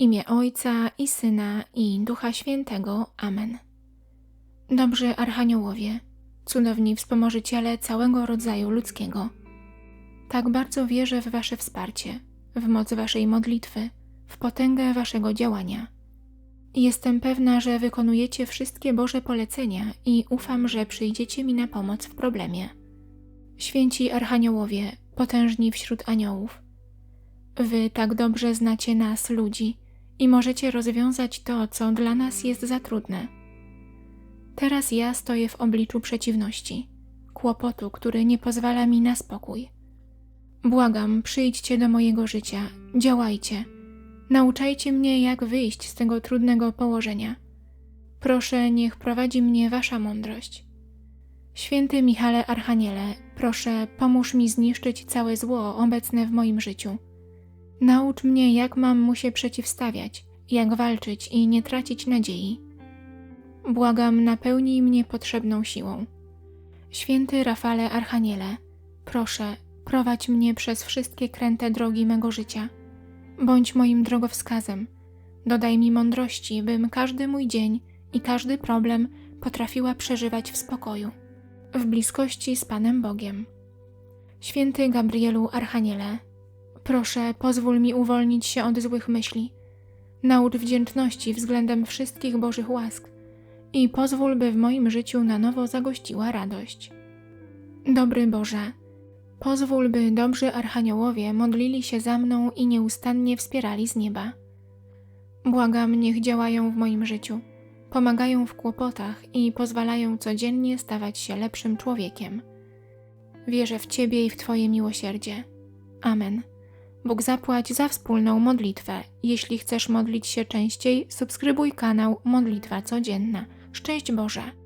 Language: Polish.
imię Ojca i Syna i Ducha Świętego. Amen. Dobrzy Archaniołowie, cudowni wspomożyciele całego rodzaju ludzkiego, tak bardzo wierzę w Wasze wsparcie, w moc Waszej modlitwy, w potęgę Waszego działania. Jestem pewna, że wykonujecie wszystkie Boże polecenia i ufam, że przyjdziecie mi na pomoc w problemie. Święci Archaniołowie, potężni wśród aniołów, Wy tak dobrze znacie nas, ludzi, i możecie rozwiązać to, co dla nas jest za trudne. Teraz ja stoję w obliczu przeciwności, kłopotu, który nie pozwala mi na spokój. Błagam, przyjdźcie do mojego życia, działajcie, nauczajcie mnie, jak wyjść z tego trudnego położenia. Proszę, niech prowadzi mnie Wasza mądrość. Święty Michale Archaniele, proszę, pomóż mi zniszczyć całe zło obecne w moim życiu. Naucz mnie, jak mam mu się przeciwstawiać, jak walczyć i nie tracić nadziei. Błagam, napełnij mnie potrzebną siłą. Święty Rafale Archaniele, proszę, prowadź mnie przez wszystkie kręte drogi mego życia. Bądź moim drogowskazem. Dodaj mi mądrości, bym każdy mój dzień i każdy problem potrafiła przeżywać w spokoju, w bliskości z Panem Bogiem. Święty Gabrielu Archaniele, Proszę, pozwól mi uwolnić się od złych myśli. Naucz wdzięczności względem wszystkich Bożych łask i pozwól, by w moim życiu na nowo zagościła radość. Dobry Boże, pozwól, by dobrzy archaniołowie modlili się za mną i nieustannie wspierali z nieba. Błagam, niech działają w moim życiu, pomagają w kłopotach i pozwalają codziennie stawać się lepszym człowiekiem. Wierzę w Ciebie i w Twoje miłosierdzie. Amen. Bóg zapłać za wspólną modlitwę. Jeśli chcesz modlić się częściej, subskrybuj kanał Modlitwa Codzienna. Szczęść Boże!